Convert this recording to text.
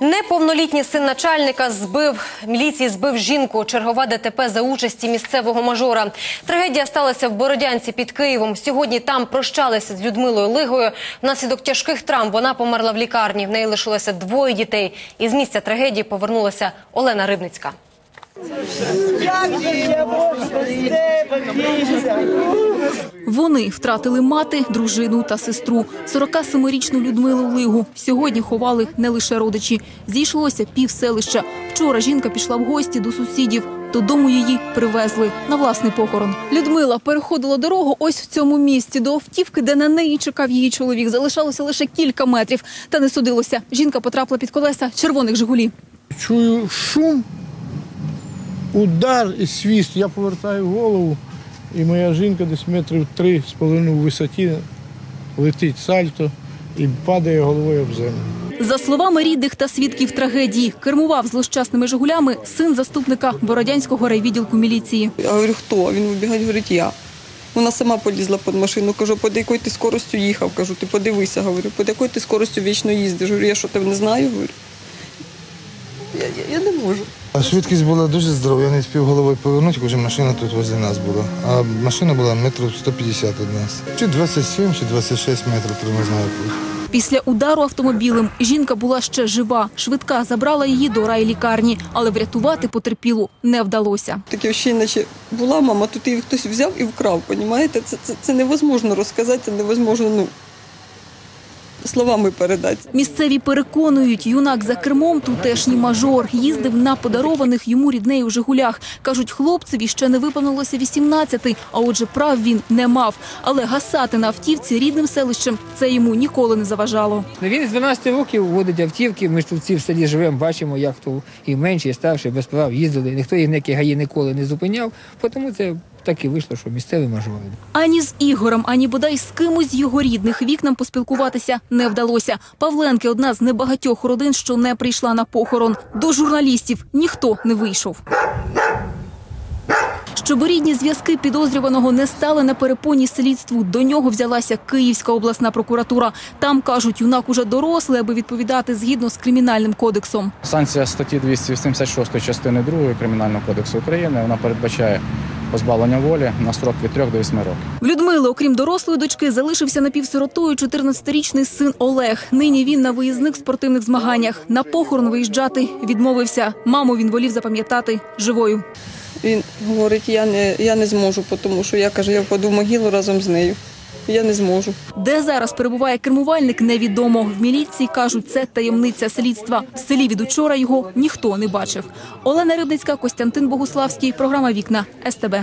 Неповнолітній син начальника збив міліції, збив жінку. Чергова ДТП за участі місцевого мажора. Трагедія сталася в Бородянці під Києвом. Сьогодні там прощалися з Людмилою Лигою. Внаслідок тяжких травм вона померла в лікарні. В неї лишилося двоє дітей. Із місця трагедії повернулася Олена Рибницька. Вони втратили мати, дружину та сестру. 47-річну Людмилу Лигу сьогодні ховали не лише родичі. Зійшлося пів селища. Вчора жінка пішла в гості до сусідів. Додому її привезли на власний похорон. Людмила переходила дорогу ось в цьому місці до автівки, де на неї чекав її чоловік. Залишалося лише кілька метрів. Та не судилося. Жінка потрапила під колеса червоних Жигулі. Чую шум, удар і свіст. Я повертаю голову, і моя жінка десь метрів три з половиною в висоті летить сальто і падає головою об землю. За словами рідних та свідків трагедії, кермував злощасними Жигулями син заступника Бородянського райвідділку міліції. Я говорю, хто? Він вибігає, говорить, я. Вона сама полізла під машину. Кажу, під якою ти скоростю їхав? Кажу, ти подивися, говорю, під якою ти скоростю вічно їздиш. Говорю, я що тебе не знаю? Говорю. Я, я, я не можу. А швидкість була дуже здорова, я не спів головою повернути, вже машина тут возле нас була. А машина була метрів 150 від нас. Чи 27, чи 26 метрів, не знаю. Після удару автомобілем жінка була ще жива. Швидка забрала її до райлікарні, але врятувати потерпілу не вдалося. Таке ще наче була мама, тут її хтось взяв і вкрав, понімаєте? Це, це, це невозможно розказати, це невозможно, ну, словами передати. Місцеві переконують, юнак за кермом тутешній мажор їздив на подарованих йому ріднею Жигулях. Кажуть, хлопцеві ще не виповнилося 18, а отже, прав він не мав. Але гасати на автівці рідним селищем це йому ніколи не заважало. Ну, Він з 12 років водить автівки. Ми ж тут всі в селі живемо, бачимо, як то і менші, і старші без прав їздили. Ніхто їх ніякі гаї ніколи не зупиняв. Тому це так і вийшло, що місцеві мажори. Ані з Ігорем, ані бодай з кимось з його рідних вікнам поспілкуватися не вдалося. Павленки одна з небагатьох родин, що не прийшла на похорон. До журналістів ніхто не вийшов. Щоб рідні зв'язки підозрюваного не стали на перепоні слідству, до нього взялася Київська обласна прокуратура. Там кажуть, юнак уже дорослий, аби відповідати згідно з кримінальним кодексом. Санкція статті 286 частини 2 Кримінального кодексу України вона передбачає позбавлення волі на строк від 3 до 8 років. В Людмили, окрім дорослої дочки, залишився напівсиротою 14-річний син Олег. Нині він на виїзних спортивних змаганнях. На похорон виїжджати відмовився. Маму він волів запам'ятати живою. Він говорить, я не, я не зможу, тому що я каже, я впаду в могилу разом з нею. Я не зможу. Де зараз перебуває кермувальник, невідомо. В міліції кажуть, це таємниця слідства. В селі від учора його ніхто не бачив. Олена Рибницька, Костянтин Богуславський. Програма Вікна СТБ.